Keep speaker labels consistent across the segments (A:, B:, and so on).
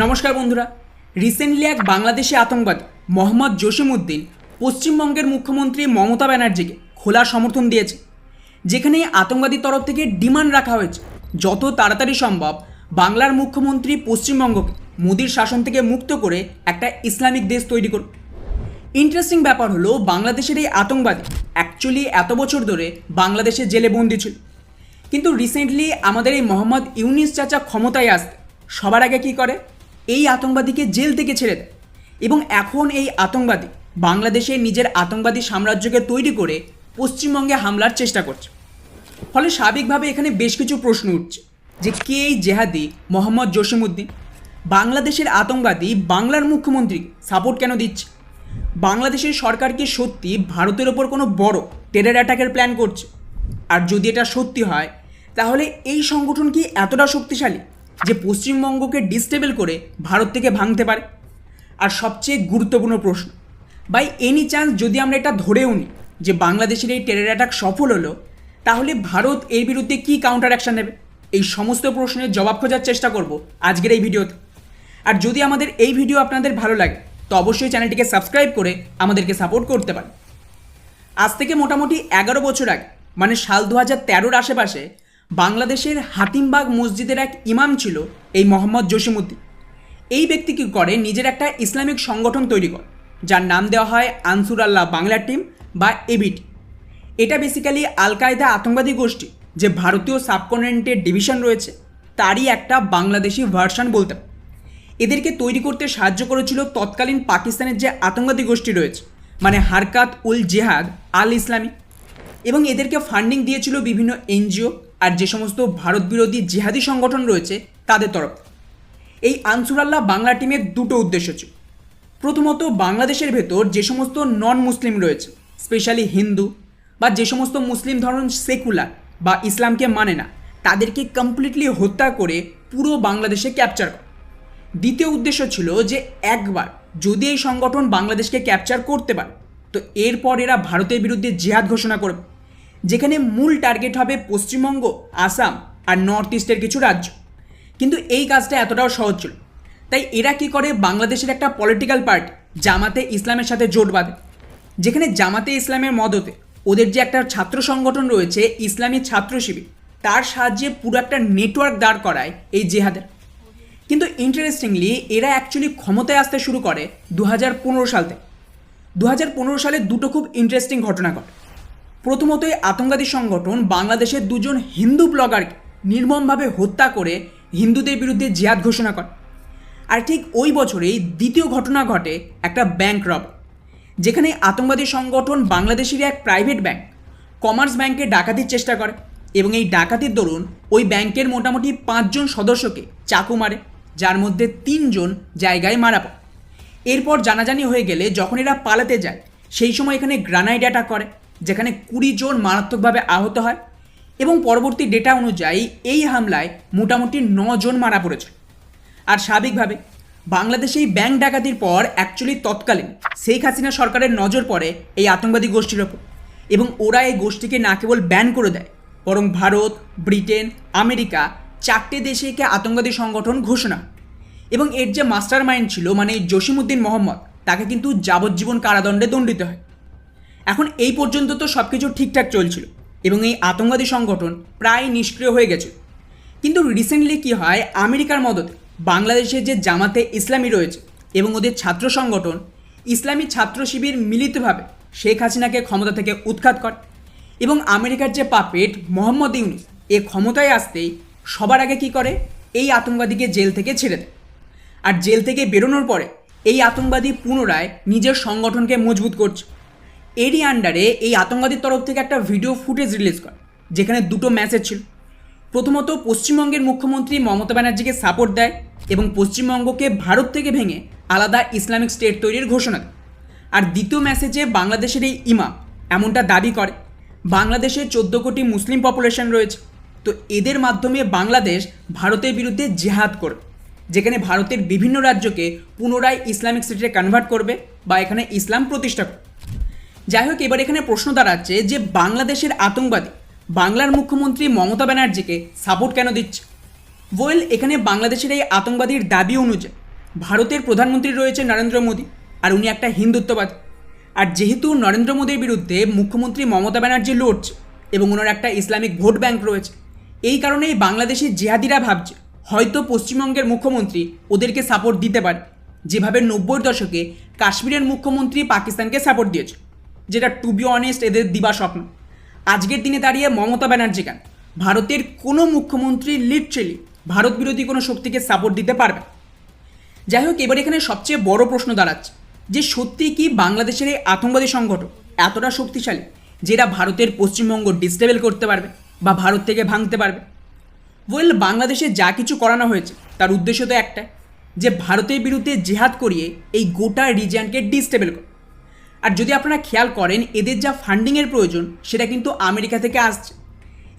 A: নমস্কার বন্ধুরা। রিসেন্টলি এক বাংলাদেশি আতঙ্কবাদী, মোহাম্মদ জসিমউদ্দিন, পশ্চিমবঙ্গের মুখ্যমন্ত্রী মমতা ব্যানার্জিকে খোলা সমর্থন দিয়েছে, যেখানে আতঙ্কবাদীর তরফ থেকে ডিমান্ড রাখা হয়েছে। যত তাড়াতাড়ি সম্ভব বাংলার মুখ্যমন্ত্রী পশ্চিমবঙ্গকে মোদির শাসন থেকে মুক্ত করে একটা ইসলামিক দেশ তৈরি করুন ইন্টারেস্টিং ব্যাপার হলো, বাংলাদেশের এই আতঙ্কবাদী অ্যাকচুয়ালি এত বছর ধরে বাংলাদেশে জেলে বন্দি ছিল। কিন্তু রিসেন্টলি আমাদের এই মোহাম্মদ ইউনিস চাচা ক্ষমতায় আসতে সবার আগে কী করে? এই আতঙ্কবাদীকে জেল থেকে ছেড়ে দেয়। এবং এখন এই আতঙ্কবাদী বাংলাদেশে নিজের আতঙ্কবাদী সাম্রাজ্যকে তৈরি করে পশ্চিমবঙ্গে হামলার চেষ্টা করছে। ফলে স্বাভাবিকভাবে এখানে বেশ কিছু প্রশ্ন উঠছে যে কে এই জেহাদি মোহাম্মদ জসিমউদ্দিন? বাংলাদেশের আতঙ্কবাদী বাংলার মুখ্যমন্ত্রী সাপোর্ট কেন দিচ্ছে? বাংলাদেশের সরকার কি সত্যি ভারতের ওপর কোনো বড় টেরার অ্যাটাকের প্ল্যান করছে? আর যদি এটা সত্যি হয়, তাহলে এই সংগঠন কি এতটা শক্তিশালী? যে পশ্চিমবঙ্গকে ডিস্টেবল করে ভারত থেকে ভাঙতে পারে। আর সবচেয়ে গুরুত্বপূর্ণ প্রশ্ন বাই এনি চান্স যদি আমরা এটা ধরেও নিই যে বাংলাদেশের এই টেরর অ্যাটাক সফল হলো, তাহলে ভারত এর বিরুদ্ধে কী কাউন্টার অ্যাকশন নেবে? এই সমস্ত প্রশ্নের জবাব খোঁজার চেষ্টা করব আজকের এই ভিডিওতে। আর যদি আমাদের এই ভিডিও আপনাদের ভালো লাগে, তো অবশ্যই চ্যানেলটিকে সাবস্ক্রাইব করে আমাদেরকে সাপোর্ট করতে পারেন। আজ থেকে মোটামুটি এগারো বছর আগে মানে সাল দু হাজার তেরোর আশেপাশে বাংলাদেশের হাতিমবাগ মসজিদের এক ইমাম ছিল এই মোহাম্মদ জসিমুদ্দিন এই ব্যক্তি কী করে? নিজের একটা ইসলামিক সংগঠন তৈরি করে, যার নাম দেওয়া হয় আনসুর আল্লাহ বাংলা টিম বা এবিটি। এটা বেসিক্যালি আল কায়দা আতঙ্কবাদী গোষ্ঠী, যে ভারতীয় সাবকন্টিনেন্টের ডিভিশন রয়েছে, তারই একটা বাংলাদেশি ভার্সন বলতে এদেরকে তৈরি করতে সাহায্য করেছিল তৎকালীন পাকিস্তানের যে আতঙ্কবাদী গোষ্ঠী রয়েছে মানে হারকাত উল জেহাদ আল ইসলামী এবং এদেরকে ফান্ডিং দিয়েছিল বিভিন্ন এনজিও আর যে সমস্ত ভারত বিরোধী জেহাদি সংগঠন রয়েছে তাদের তরফ। এই আনসুরাল্লাহ বাংলা টিমের দুটো উদ্দেশ্য ছিল। প্রথমত, বাংলাদেশের ভেতর যে সমস্ত নন মুসলিম রয়েছে, স্পেশালি হিন্দু বা যে সমস্ত মুসলিম ধরন সেকুলার বা ইসলামকে মানে না, তাদেরকে কমপ্লিটলি হত্যা করে পুরো বাংলাদেশে ক্যাপচার করা। দ্বিতীয় উদ্দেশ্য ছিল যে একবার যদি এই সংগঠন বাংলাদেশকে ক্যাপচার করতে পারে, তো এরপর এরা ভারতের বিরুদ্ধে জেহাদ ঘোষণা করবে। যেখানে মূল টার্গেট হবে পশ্চিমবঙ্গ, আসাম আর নর্থ ইস্টের কিছু রাজ্য। কিন্তু এই কাজটা এতটাও সহজ ছিল। তাই এরা কি করে? বাংলাদেশের একটা পলিটিক্যাল পার্টি জামাতে ইসলামের সাথে জোট বাঁধে। যেখানে জামাতে ইসলামের মদতে ওদের যে একটা ছাত্র সংগঠন রয়েছে, ইসলামী ছাত্র শিবির, তার সাহায্যে পুরো একটা নেটওয়ার্ক দাঁড় করায় এই জেহাদের। কিন্তু ইন্টারেস্টিংলি এরা অ্যাকচুয়ালি ক্ষমতায় আসতে শুরু করে দু সাল থেকে। দু সালে দুটো খুব ইন্টারেস্টিং ঘটনা ঘটে। প্রথমত এই আতঙ্কবাদী সংগঠন বাংলাদেশের দুজন হিন্দু ব্লগারকে নির্মমভাবে হত্যা করে হিন্দুদের বিরুদ্ধে জিহাদ ঘোষণা করে। আর ঠিক ওই বছরেই দ্বিতীয় ঘটনা ঘটে একটা ব্যাংক রব যেখানে আতঙ্কবাদী সংগঠন বাংলাদেশের এক প্রাইভেট ব্যাংক কমার্স ব্যাংকে ডাকাতির চেষ্টা করে এবং এই ডাকাতির দরুন ওই ব্যাংকের মোটামুটি পাঁচজন সদস্যকে চাকু মারে, যার মধ্যে তিনজন জায়গায় মারা পড়ে। এরপর জানাজানি হয়ে গেলে যখন এরা পালাতে যায়, সেই সময় এখানে গ্রানাইড অ্যাটাক করে। যেখানে কুড়ি জন মারাত্মকভাবে আহত হয় এবং পরবর্তী ডেটা অনুযায়ী এই হামলায় মোটামুটি জন মারা পড়েছে। আর স্বাভাবিকভাবে বাংলাদেশে এই ব্যাংক ডাকাতির পর অ্যাকচুয়ালি তৎকালীন শেখ হাসিনা সরকারের নজর পড়ে এই আতঙ্কবাদী গোষ্ঠীর ওপর এবং ওরা এই গোষ্ঠীকে না কেবল ব্যান করে দেয়, বরং ভারত, ব্রিটেন, আমেরিকা চারটে দেশে একে আতঙ্কবাদী সংগঠন ঘোষণা। এবং এর যে মাস্টার মাইন্ড ছিল মানে জসিমুদ্দিন মোহাম্মদ, তাকে কিন্তু যাবজ্জীবন কারাদণ্ডে দণ্ডিত হয়। এখন এই পর্যন্ত তো সব কিছু ঠিকঠাক চলছিল এবং এই আতঙ্কবাদী সংগঠন প্রায় নিষ্ক্রিয় হয়ে গেছে। কিন্তু রিসেন্টলি কি হয়? আমেরিকার মদতে বাংলাদেশে যে জামাতে ইসলামী রয়েছে এবং ওদের ছাত্র সংগঠন ইসলামী ছাত্র শিবির মিলিতভাবে শেখ হাসিনাকে ক্ষমতা থেকে উৎখাত করে এবং আমেরিকার যে পাপেট মোহাম্মদ ইউনুস এ ক্ষমতায় আসতেই সবার আগে কি করে? এই আতঙ্কবাদীকে জেল থেকে ছেড়ে দেয়। আর জেল থেকে বেরোনোর পরে এই আতঙ্কবাদী পুনরায় নিজের সংগঠনকে মজবুত করছে। এরই আন্ডারে এই আতঙ্কবাদীর তরফ থেকে একটা ভিডিও ফুটেজ রিলিজ করে, যেখানে দুটো মেসেজ ছিল। প্রথমত, পশ্চিমবঙ্গের মুখ্যমন্ত্রী মমতা ব্যানার্জিকে সাপোর্ট দেয় এবং পশ্চিমবঙ্গকে ভারত থেকে ভেঙে আলাদা ইসলামিক স্টেট তৈরির ঘোষণা দেয়। আর দ্বিতীয় মেসেজে বাংলাদেশের এই ইমাম এমনটা দাবি করে, বাংলাদেশে চোদ্দ কোটি মুসলিম পপুলেশন রয়েছে। তো এদের মাধ্যমে বাংলাদেশ ভারতের বিরুদ্ধে জেহাদ করবে, যেখানে ভারতের বিভিন্ন রাজ্যকে পুনরায় ইসলামিক স্টেটে কনভার্ট করবে বা এখানে ইসলাম প্রতিষ্ঠা করবে। যাই হোক, এবার এখানে প্রশ্ন দাঁড়াচ্ছে যে বাংলাদেশের আতঙ্কবাদী বাংলার মুখ্যমন্ত্রী মমতা ব্যানার্জিকে সাপোর্ট কেন দিচ্ছে? ওয়েল এখানে বাংলাদেশের এই আতঙ্কবাদীর দাবি অনুযায়ী ভারতের প্রধানমন্ত্রী রয়েছে নরেন্দ্র মোদী, আর উনি একটা হিন্দুত্ববাদী। আর যেহেতু নরেন্দ্র মোদীর বিরুদ্ধে মুখ্যমন্ত্রী মমতা ব্যানার্জি লড়ছে এবং ওনার একটা ইসলামিক ভোট ব্যাংক রয়েছে, এই কারণেই বাংলাদেশের জেহাদিরা ভাবছে হয়তো পশ্চিমবঙ্গের মুখ্যমন্ত্রী ওদেরকে সাপোর্ট দিতে পারে। যেভাবে নব্বই দশকে কাশ্মীরের মুখ্যমন্ত্রী পাকিস্তানকে সাপোর্ট দিয়েছে। যেটা টু বি অনেস্ট এদের দিবা স্বপ্ন। আজকের দিনে দাঁড়িয়ে মমতা ব্যানার্জি কেন? ভারতের কোনো মুখ্যমন্ত্রী লিটারেলি ভারত বিরোধী কোনো শক্তিকে সাপোর্ট দিতে পারবে। যাই হোক, এবার এখানে সবচেয়ে বড় প্রশ্ন দাঁড়াচ্ছে যে সত্যি কি বাংলাদেশের এই আতঙ্কবাদী সংগঠন এতটা শক্তিশালী যেটা ভারতের পশ্চিমবঙ্গ ডিস্টেবল করতে পারবে বা ভারত থেকে ভাঙতে পারবে? ওয়েল বাংলাদেশে যা কিছু করানো হয়েছে, তার উদ্দেশ্য তো একটা যে ভারতের বিরুদ্ধে জেহাদ করিয়ে এই গোটা রিজিয়ানকে ডিস্টেবল করে আর যদি আপনারা খেয়াল করেন, এদের যা ফান্ডিংয়ের প্রয়োজন, সেটা কিন্তু আমেরিকা থেকে আসছে।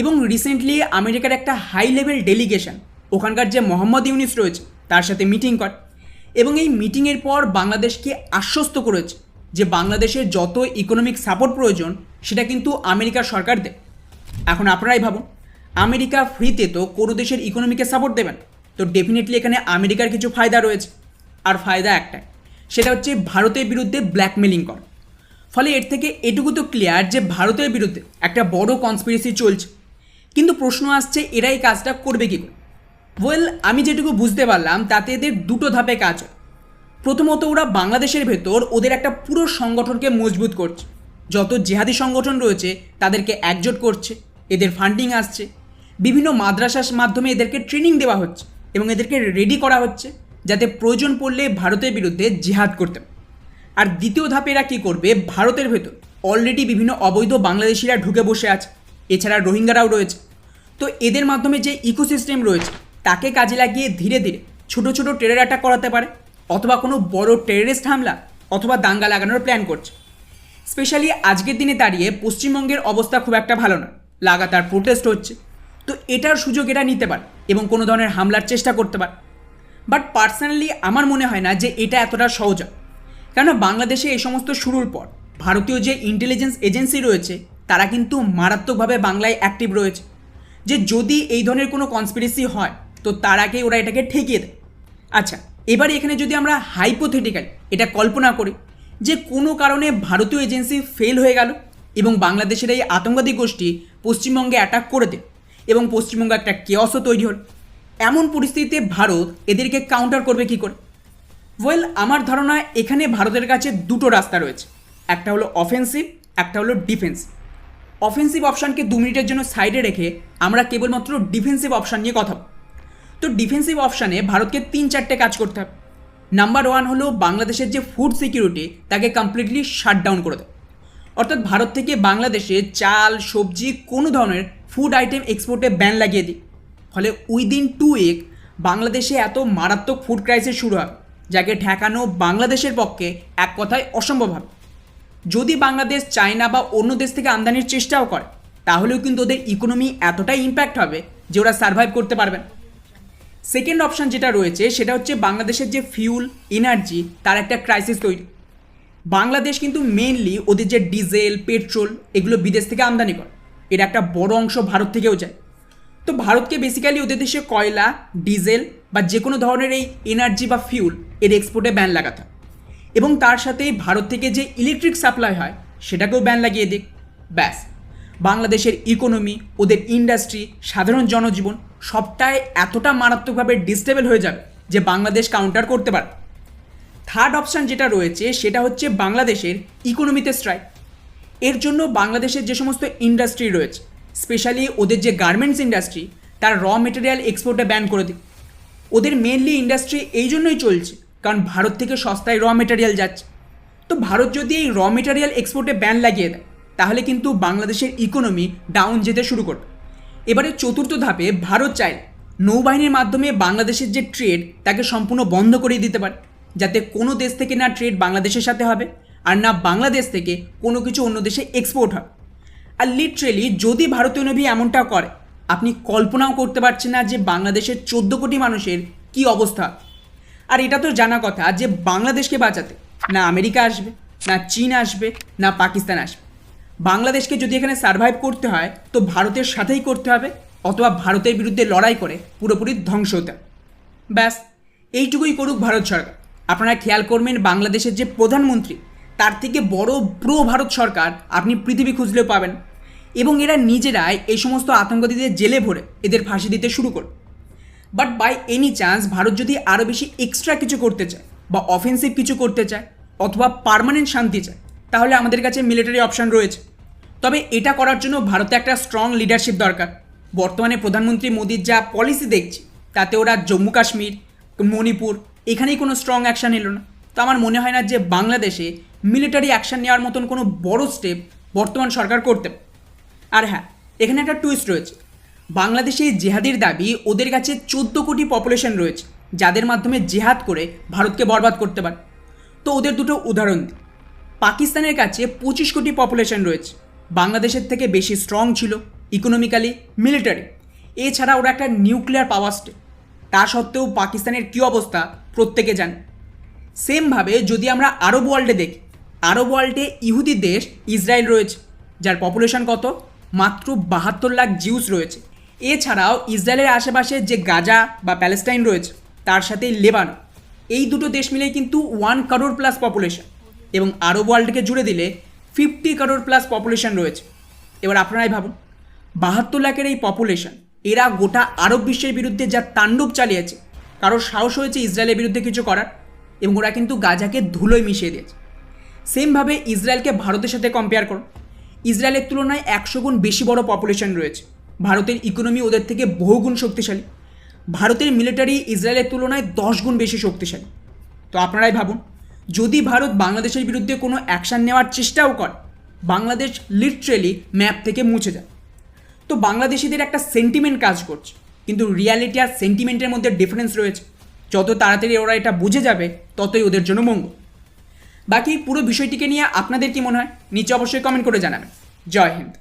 A: এবং রিসেন্টলি আমেরিকার একটা হাই লেভেল ডেলিগেশন ওখানকার যে মোহাম্মদ ইউনিস রয়েছে, তার সাথে মিটিং করে। এবং এই মিটিংয়ের পর বাংলাদেশকে আশ্বস্ত করেছে যে বাংলাদেশের যত ইকোনমিক সাপোর্ট প্রয়োজন, সেটা কিন্তু আমেরিকার সরকার দেয়। এখন আপনারাই ভাবুন, আমেরিকা ফ্রিতে তো কোনো দেশের ইকোনমিকে সাপোর্ট দেবেন তো ডেফিনেটলি এখানে আমেরিকার কিছু ফায়দা রয়েছে। আর ফায়দা একটাই, সেটা হচ্ছে ভারতের বিরুদ্ধে ব্ল্যাকমেলিং করা। ফলে এর থেকে এটুকু তো ক্লিয়ার যে ভারতের বিরুদ্ধে একটা বড় কনস্পিরেসি চলছে। কিন্তু প্রশ্ন আসছে, এরা এই কাজটা করবে কী ওয়েল আমি যেটুকু বুঝতে পারলাম, তাতে এদের দুটো ধাপে কাজ হয়। প্রথমত, ওরা বাংলাদেশের ভেতর ওদের একটা পুরো সংগঠনকে মজবুত করছে। যত জেহাদি সংগঠন রয়েছে, তাদেরকে একজোট করছে, এদের ফান্ডিং আসছে। বিভিন্ন মাদ্রাসার মাধ্যমে এদেরকে ট্রেনিং দেওয়া হচ্ছে এবং এদেরকে রেডি করা হচ্ছে, যাতে প্রয়োজন পড়লে ভারতের বিরুদ্ধে জিহাদ করতে। আর দ্বিতীয় ধাপে এরা কী করবে? ভারতের ভেতর। অলরেডি বিভিন্ন অবৈধ বাংলাদেশিরা ঢুকে বসে আছে। এছাড়া রোহিঙ্গারাও রয়েছে। তো এদের মাধ্যমে যে ইকোসিস্টেম রয়েছে, তাকে কাজে লাগিয়ে ধীরে ধীরে ছোট ছোট টেরর অ্যাটাক করাতে পারে, অথবা কোনো বড় টেররিস্ট হামলা, অথবা দাঙ্গা লাগানোর প্ল্যান করছে। স্পেশালি আজকের দিনে দাঁড়িয়ে পশ্চিমবঙ্গের অবস্থা খুব একটা ভালো না। লাগাতার প্রোটেস্ট হচ্ছে। তো এটার সুযোগ এরা নিতে পারে এবং কোনো ধরনের হামলার চেষ্টা করতে পারে। বাট পার্সোনালি আমার মনে হয় না যে এটা এতটা সহজ হয়। কেননা বাংলাদেশে এই সমস্ত শুরুর পর ভারতীয় যে ইন্টেলিজেন্স এজেন্সি রয়েছে, তারা কিন্তু মারাত্মকভাবে বাংলায় অ্যাক্টিভ রয়েছে। যে যদি এই ধরনের কোনো কনস্পিরেসি হয়, তো তার আগে ওরা এটাকে ঠেকিয়ে দেয়। আচ্ছা এবার এখানে যদি আমরা হাইপোথেটিক্যাল এটা কল্পনা করি, যে কোনো কারণে ভারতীয় এজেন্সি ফেল হয়ে গেল এবং বাংলাদেশের এই আতঙ্কবাদী গোষ্ঠী পশ্চিমবঙ্গে অ্যাটাক করে দেয় এবং পশ্চিমবঙ্গে একটা কেয়সও তৈরি হল। এমন পরিস্থিতিতে ভারত এদেরকে কাউন্টার করবে কী করে? ওয়েল আমার ধারণা এখানে ভারতের কাছে দুটো রাস্তা রয়েছে। একটা হলো অফেন্সিভ একটা হলো ডিফেন্স অফেন্সিভ অপশানকে দু মিনিটের জন্য সাইডে রেখে আমরা কেবলমাত্র ডিফেন্সিভ অপশান নিয়ে কথা। তো ডিফেন্সিভ অপশানে ভারতকে তিন চারটে কাজ করতে হবে। নাম্বার ওয়ান হলো বাংলাদেশের যে ফুড সিকিউরিটি তাকে কমপ্লিটলি শাটডাউন করে দেয় অর্থাৎ ভারত থেকে বাংলাদেশে চাল, সবজি, কোনো ধরনের ফুড আইটেম এক্সপোর্টে ব্যান লাগিয়ে দিই। ফলে উইদিন টু উইক বাংলাদেশে এত মারাত্মক ফুড ক্রাইসিস শুরু হয় যাকে ঠেকানো বাংলাদেশের পক্ষে এক কথায় অসম্ভব হবে। যদি বাংলাদেশ চায়না বা অন্য দেশ থেকে আমদানির চেষ্টাও করে, তাহলেও কিন্তু ওদের ইকোনমি এতটাই ইম্প্যাক্ট হবে যে ওরা সার্ভাইভ করতে পারবে না। সেকেন্ড অপশান যেটা রয়েছে, সেটা হচ্ছে বাংলাদেশের যে ফিউল এনার্জি তার একটা ক্রাইসিস তৈরি। বাংলাদেশ কিন্তু মেনলি ওদের যে ডিজেল পেট্রোল এগুলো বিদেশ থেকে আমদানি করে। এর একটা বড় অংশ ভারত থেকেও যায়। তো ভারতকে বেসিক্যালি ওদের দেশে কয়লা ডিজেল বা যে কোনো ধরনের এই এনার্জি বা ফিউল এর এক্সপোর্টে ব্যান লাগাতে এবং তার সাথে ভারত থেকে যে ইলেকট্রিক সাপ্লাই হয়, সেটাকেও ব্যান লাগিয়ে দিক। ব্যাস। বাংলাদেশের ইকোনমি ওদের ইন্ডাস্ট্রি সাধারণ জনজীবন সবটাই এতটা মারাত্মকভাবে ডিস্টেবল হয়ে যাবে যে বাংলাদেশ কাউন্টার করতে পারে থার্ড অপশান যেটা রয়েছে, সেটা হচ্ছে বাংলাদেশের ইকোনমিতে স্ট্রাইক এর জন্য বাংলাদেশের যে সমস্ত ইন্ডাস্ট্রি রয়েছে স্পেশালি ওদের যে গার্মেন্টস ইন্ডাস্ট্রি তার র মেটেরিয়াল এক্সপোর্টে ব্যান করে দিক। ওদের মেনলি ইন্ডাস্ট্রি এই জন্যই চলছে, কারণ ভারত থেকে সস্তায় র মেটেরিয়াল যাচ্ছে। তো ভারত যদি এই র মেটেরিয়াল এক্সপোর্টে ব্যান লাগিয়ে দেয়, তাহলে কিন্তু বাংলাদেশের ইকোনমি ডাউন যেতে শুরু করবে। এবারে চতুর্থ ধাপে ভারত চায় নৌবাহিনীর মাধ্যমে বাংলাদেশের যে ট্রেড তাকে সম্পূর্ণ বন্ধ করে দিতে পারে, যাতে কোনো দেশ থেকে না ট্রেড বাংলাদেশের সাথে হবে, আর না বাংলাদেশ থেকে কোনো কিছু অন্য দেশে এক্সপোর্ট হবে আর লিটারেলি যদি ভারতীয় নবী এমনটা করে আপনি কল্পনাও করতে পারছেন না যে বাংলাদেশের চোদ্দ কোটি মানুষের কি অবস্থা। আর এটা তো জানা কথা যে বাংলাদেশকে বাঁচাতে না আমেরিকা আসবে, না চীন আসবে, না পাকিস্তান আসবে। বাংলাদেশকে যদি এখানে সার্ভাইভ করতে হয়, তো ভারতের সাথেই করতে হবে, অথবা ভারতের বিরুদ্ধে লড়াই করে পুরোপুরি ধ্বংস হতে। ব্যাস, এইটুকুই করুক ভারত সরকার। আপনারা খেয়াল করবেন বাংলাদেশের যে প্রধানমন্ত্রী, তার থেকে বড় প্রো ভারত সরকার আপনি পৃথিবী খুঁজলেও পাবেন। এবং এরা নিজেরাই এই সমস্ত আতঙ্কবাদীদের জেলে ভরে এদের ফাঁসি দিতে শুরু করে but by any chance Bharat যদি আরও বেশি এক্সট্রা কিছু করতে চায়, বা অফেন্সিভ কিছু করতে চায়, অথবা পার্মানেন্ট শান্তি চায়, তাহলে আমাদের কাছে মিলিটারি অপশান রয়েছে। তবে এটা করার জন্য ভারতে একটা স্ট্রং লিডারশিপ দরকার। বর্তমানে প্রধানমন্ত্রী মোদির যা পলিসি দেখছি, তাতে ওরা জম্মু কাশ্মীর, মণিপুর, এখানেই কোনো স্ট্রং অ্যাকশান এলো না। তো আমার মনে হয় না যে বাংলাদেশে মিলিটারি অ্যাকশান নেওয়ার মতন কোনো বড় স্টেপ বর্তমান সরকার করতে। আর হ্যাঁ এখানে একটা টুইস্ট রয়েছে। বাংলাদেশে জেহাদের দাবি, ওদের কাছে চোদ্দ কোটি পপুলেশন রয়েছে, যাদের মাধ্যমে জেহাদ করে ভারতকে বরবাদ করতে পারে। তো ওদের দুটো উদাহরণ দিই। পাকিস্তানের কাছে পঁচিশ কোটি পপুলেশন রয়েছে, বাংলাদেশের থেকে বেশি স্ট্রং ছিল ইকোনমিক্যালি মিলিটারি এছাড়া ওরা একটা নিউক্লিয়ার পাওয়ার স্টেট তা সত্ত্বেও পাকিস্তানের কী অবস্থা, প্রত্যেকে জানে। সেমভাবে যদি আমরা আরব ওয়ার্ল্ডে দেখি, আরব ওয়ার্ল্ডে ইহুদি দেশ ইসরায়েল রয়েছে, যার পপুলেশন কত? মাত্র বাহাত্তর লাখ জিউস রয়েছে। এছাড়াও ইসরায়েলের আশেপাশে যে গাজা বা প্যালেস্টাইন রয়েছে, তার সাথে লেবানন। এই দুটো দেশ মিলে কিন্তু ওয়ান কারোর প্লাস পপুলেশন এবং আরব ওয়ার্ল্ডকে জুড়ে দিলে ফিফটি কারোর প্লাস পপুলেশন রয়েছে। এবার আপনারাই ভাবুন, বাহাত্তর লাখের এই পপুলেশন, এরা গোটা আরব বিশ্বের বিরুদ্ধে যা তাণ্ডব চালিয়েছে, কারোর সাহস হয়েছে ইসরায়েলের বিরুদ্ধে কিছু করার এবং ওরা কিন্তু গাজাকে ধুলোয় মিশিয়ে দিয়েছে। সেমভাবে ইসরায়েলকে ভারতের সাথে কম্পেয়ার করুন ইসরায়েলের তুলনায় একশো গুণ বেশি বড় পপুলেশন রয়েছে। ভারতের ইকোনমি ওদের থেকে বহুগুণ শক্তিশালী। ভারতের মিলিটারি ইসরায়েলের তুলনায় দশ গুণ বেশি শক্তিশালী। তো আপনারাই ভাবুন, যদি ভারত বাংলাদেশের বিরুদ্ধে কোনো অ্যাকশান নেওয়ার চেষ্টাও করে, বাংলাদেশ লিটারেলি ম্যাপ থেকে মুছে যায়। তো বাংলাদেশিদের একটা সেন্টিমেন্ট কাজ করছে, কিন্তু রিয়ালিটি আর সেন্টিমেন্টের মধ্যে ডিফারেন্স রয়েছে। যত তাড়াতাড়ি ওরা এটা বুঝে যাবে, ততই ওদের জন্য মঙ্গল। বাকি পুরো বিষয়টিকে নিয়ে আপনাদের কি মনে হয়? নিচে অবশ্যই কমেন্ট করে জানাবেন। জয় হিন্দ।